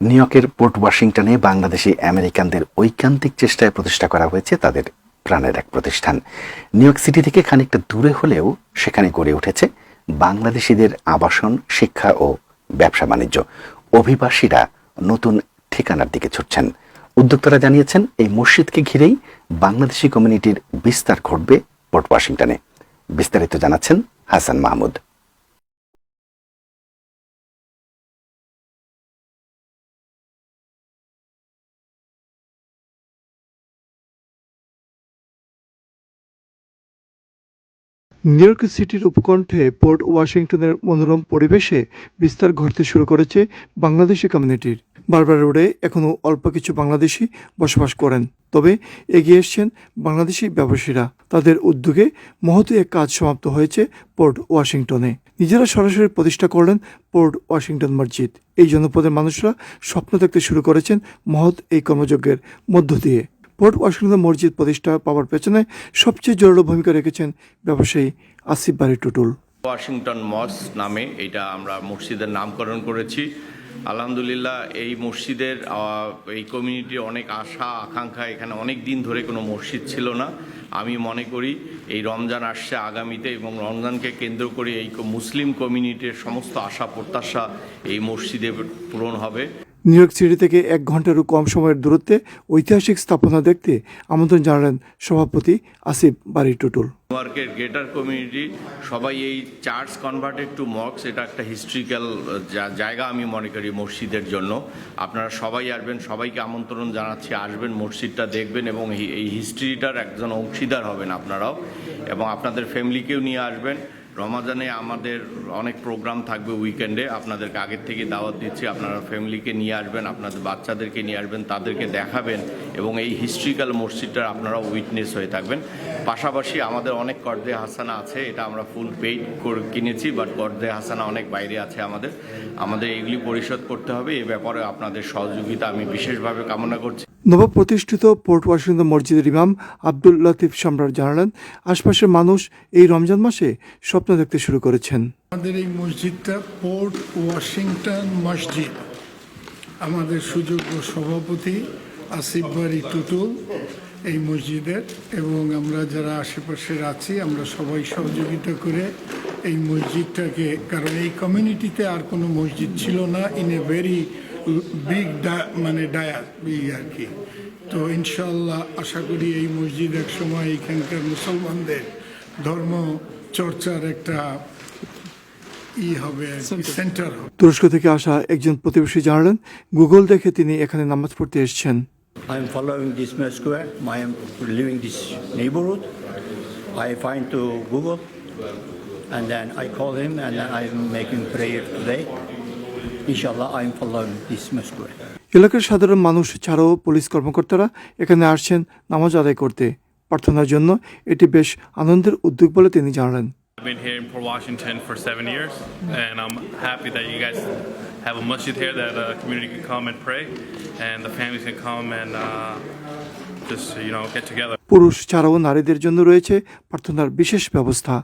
New ইয়র্কের port ওয়াশিংটনে বাংলাদেশি আমেরিকানদের ঐকান্তিক চেষ্টায় প্রতিষ্ঠা করা হয়েছে তাদের প্রাণের এক প্রতিষ্ঠান। নিউ ইয়র্ক সিটি থেকে খানিকটা দূরে হলেও সেখানে গড়ে উঠেছে বাংলাদেশিদের আবাসন, শিক্ষা ও ব্যবসা বাণিজ্য। অভিবাসীরা নতুন ঠিকানার দিকে ছুটছেন। উদ্যোক্তারা জানিয়েছেন, এই মসজিদকে ঘিরেই বাংলাদেশি কমিউনিটির বিস্তার ঘটবে পোর্ট ওয়াশিংটনে। বিস্তারিত জানাচ্ছেন হাসান মাহমুদ। নিউ ইয়র্ক সিটির উপকণ্ঠে পোর্ট ওয়াশিংটনের মনোরম পরিবেশে বিস্তার ঘটতে শুরু করেছে বাংলাদেশি কমিউনিটির। বারবার রোডে এখনও অল্প কিছু বাংলাদেশি বসবাস করেন, তবে এগিয়ে এসছেন বাংলাদেশি ব্যবসায়ীরা। তাদের উদ্যোগে মহৎ এক কাজ সমাপ্ত হয়েছে পোর্ট ওয়াশিংটনে। নিজেরা সরাসরি প্রতিষ্ঠা করলেন পোর্ট ওয়াশিংটন মসজিদ। এই জনপদের মানুষরা স্বপ্ন দেখতে শুরু করেছেন মহৎ এই কর্মযজ্ঞের মধ্য দিয়ে। পোর্ট ওয়াশিংটন মসজিদ প্রতিষ্ঠা পাওয়ার পেছনে সবচেয়ে জরুরি ভূমিকা রেখেছেন ব্যবসায়ী আসিফ বাড়ি টুটুল। ওয়াশিংটন মস নামে এটা আমরা মসজিদের নামকরণ করেছি। আলহামদুলিল্লাহ, এই মসজিদের এই কমিউনিটির অনেক আশা, আকাঙ্ক্ষা এখানে অনেক দিন ধরে কোনো মসজিদ ছিল না। আমি মনে করি এই রমজান আসছে আগামীতে এবং রমজানকে কেন্দ্র করে এই মুসলিম কমিউনিটির সমস্ত আশা, প্রত্যাশা এই মসজিদে পূরণ হবে। নিউ ইয়র্ক সিটি থেকে এক ঘন্টারও কম সময়ের দূরত্বে ঐতিহাসিক স্থাপনা দেখতে আমন্ত্রণ জানালেন সভাপতি আসিফ বাড়ি টুটুল। নিউইয়র্কের গ্রেটার কমিউনিটি সবাই এই চার্চ কনভার্টেড টু মক্স এটা একটা হিস্ট্রিক্যাল জায়গা আমি মনে করি মসজিদের জন্য। আপনারা সবাই আসবেন, সবাইকে আমন্ত্রণ জানাচ্ছি, আসবেন, মসজিদটা দেখবেন এবং এই- এই হিস্ট্রিটার একজন অংশীদার হবেন আপনারাও এবং আপনাদের ফ্যামিলিকেও নিয়ে আসবেন। রমাজানে আমাদের অনেক প্রোগ্রাম থাকবে উইকেন্ডে। আপনাদেরকে আগের থেকে দাওয়াত দিচ্ছি। আপনারা ফ্যামিলিকে নিয়ে আসবেন, আপনাদের বাচ্চাদেরকে নিয়ে আসবেন, তাদেরকে দেখাবেন এবং এই হিস্ট্রিক্যাল মসজিদটার আপনারা উইটনেস হয়ে থাকবেন। পাশাপাশি আমাদের অনেক কর্দে হাসানা আছে, এটা আমরা ফুল পেইড করে কিনেছি, বাট কর্দে হাসানা অনেক বাইরে আছে আমাদের। আমাদের এগুলি পরিশোধ করতে হবে, এ ব্যাপারে আপনাদের সহযোগিতা আমি বিশেষভাবে কামনা করছি। নবপ্রতিষ্ঠিত পোর্ট ওয়াশিংটন মসজিদের ইমাম আব্দুল লতিফ সম্রাট জানালেন, আশপাশের মানুষ এই রমজান মাসে স্বপ্ন দেখতে শুরু করেছেন। আমাদের এই মসজিদটা পোর্ট ওয়াশিংটন মসজিদ। আমাদের সুযোগ্য সভাপতি আসিফ বাড়ি টুটুল এই মসজিদের, এবং আমরা যারা আশেপাশের আছি, আমরা সবাই সহযোগিতা করে এই মসজিদটাকে, কারণ এই কমিউনিটিতে আর কোনো মসজিদ ছিল না ইন এ ভেরি বিগ মানে ডায়ার বিগ আর কি তো ইনশাল্লাহ আশা করি এই মসজিদ এক সময় এখানকার মুসলমানদের ধর্ম চর্চার একটা ই হবে সেন্টার তুরস্ক থেকে আসা একজন প্রতিবেশী জানালেন গুগল দেখে তিনি এখানে নামাজ পড়তে এসেছেন I'm following this mosque. I am living this neighborhood. I find to Google, and then I call him, and then I'm making prayer today. Inshallah, I'm following this mosque. এলাকার সাধারণ মানুষ ছাড়াও পুলিশ কর্মকর্তারা এখানে আসছেন নামাজ আদায় করতে প্রার্থনার জন্য এটি বেশ আনন্দের উদ্যোগ বলে তিনি জানালেন I've been here in Port Washington for seven years, and I'm happy that you guys have a masjid here that the community can come and pray, and the families can come and uh, just you know get together. পুরুষ ছাড়াও নারীদের জন্য রয়েছে প্রার্থনার বিশেষ ব্যবস্থা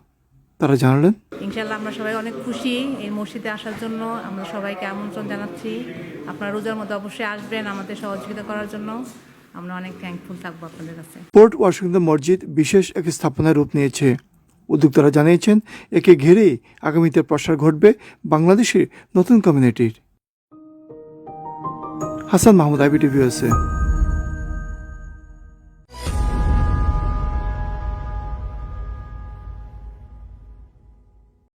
তারা জানালেন ইনশাল্লাহ আমরা সবাই অনেক খুশি এই মসজিদে আসার জন্য। আমরা সবাইকে আমন্ত্রণ জানাচ্ছি। আপনারা রোজার মধ্যে অবশ্যই আসবেন আমাদের সহযোগিতা করার জন্য। আমরা অনেক থ্যাঙ্কফুল থাকব আপনাদের কাছে। পোর্ট ওয়াশিংটন মসজিদ বিশেষ এক স্থাপনায় রূপ নিয়েছে। উদ্যোক্তারা জানিয়েছেন, একে ঘিরেই আগামীতে প্রসার ঘটবে বাংলাদেশের নতুন কমিউনিটির হাসান মাহমুদ আইবিটিভিউএসএ